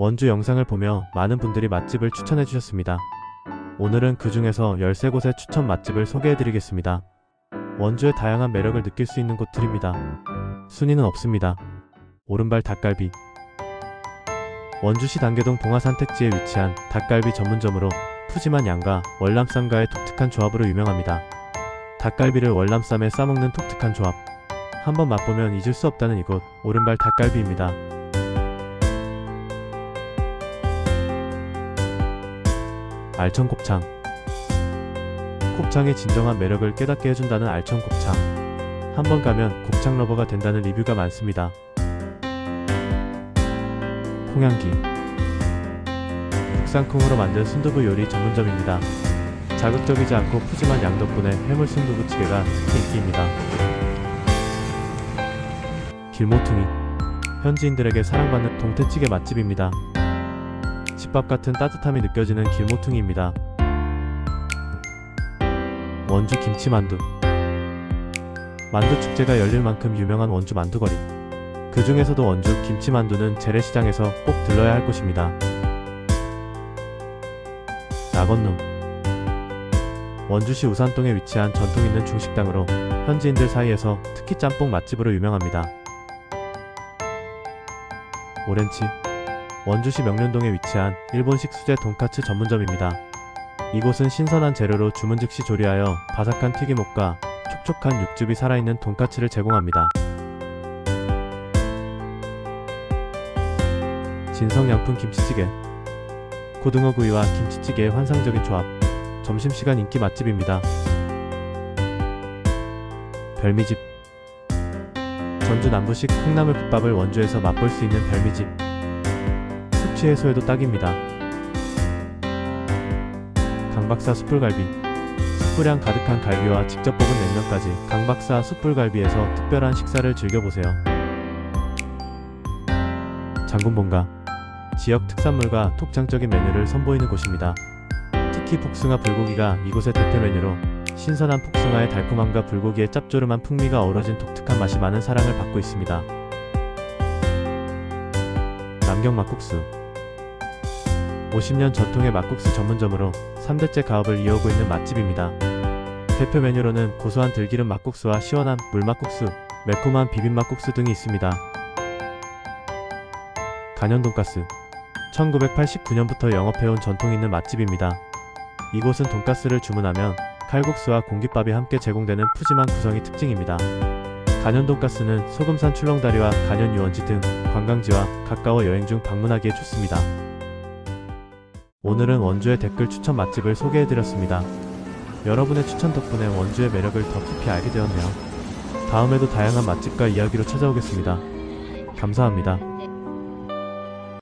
원주 영상을 보며 많은 분들이 맛집을 추천해 주셨습니다. 오늘은 그 중에서 13곳의 추천 맛집을 소개해 드리겠습니다. 원주의 다양한 매력을 느낄 수 있는 곳들입니다. 순위는 없습니다. 오른발 닭갈비 원주시 단계동 봉화산 택지에 위치한 닭갈비 전문점으로 푸짐한 양과 월남쌈과의 독특한 조합으로 유명합니다. 닭갈비를 월남쌈에 싸먹는 독특한 조합. 한번 맛보면 잊을 수 없다는 이곳 오른발 닭갈비입니다. 알천 곱창 곱창의 진정한 매력을 깨닫게 해준다는 알천 곱창 한번 가면 곱창 러버가 된다는 리뷰가 많습니다. 콩향기 국산콩으로 만든 순두부 요리 전문점입니다. 자극적이지 않고 푸짐한 양 덕분에 해물 순두부 찌개가 특히 인기입니다. 길모퉁이 현지인들에게 사랑받는 동태찌개 맛집입니다. 집밥 같은 따뜻함이 느껴지는 길모퉁이입니다. 원주 김치만두 만두 축제가 열릴 만큼 유명한 원주 만두거리 그 중에서도 원주 김치만두는 재래시장에서 꼭 들러야 할 곳입니다. 낙원룸 원주시 우산동에 위치한 전통 있는 중식당으로 현지인들 사이에서 특히 짬뽕 맛집으로 유명합니다. 오렌치 원주시 명륜동에 위치한 일본식 수제 돈까츠 전문점입니다. 이곳은 신선한 재료로 주문 즉시 조리하여 바삭한 튀김옷과 촉촉한 육즙이 살아있는 돈까츠를 제공합니다. 진성양푼 김치찌개 고등어 구이와 김치찌개의 환상적인 조합 점심시간 인기 맛집입니다. 별미집 전주 남부식 콩나물 국밥을 원주에서 맛볼 수 있는 별미집 숙취 해소에도 딱입니다. 강박사 숯불갈비 숯불향 가득한 갈비와 직접 볶은 냉면까지 강박사 숯불갈비에서 특별한 식사를 즐겨보세요. 장군본가 지역 특산물과 독창적인 메뉴를 선보이는 곳입니다. 특히 복숭아 불고기가 이곳의 대표 메뉴로 신선한 복숭아의 달콤함과 불고기의 짭조름한 풍미가 어우러진 독특한 맛이 많은 사랑을 받고 있습니다. 남경 막국수 50년 전통의 막국수 전문점으로 3대째 가업을 이어오고 있는 맛집입니다. 대표 메뉴로는 고소한 들기름 막국수와 시원한 물막국수, 매콤한 비빔막국수 등이 있습니다. 간현 돈가스 1989년부터 영업해온 전통 있는 맛집입니다. 이곳은 돈가스를 주문하면 칼국수와 공깃밥이 함께 제공되는 푸짐한 구성이 특징입니다. 간현 돈가스는 소금산 출렁다리와 간현 유원지 등 관광지와 가까워 여행 중 방문하기에 좋습니다. 오늘은 원주의 댓글 추천 맛집을 소개해드렸습니다. 여러분의 추천 덕분에 원주의 매력을 더 깊이 알게 되었네요. 다음에도 다양한 맛집과 이야기로 찾아오겠습니다. 감사합니다.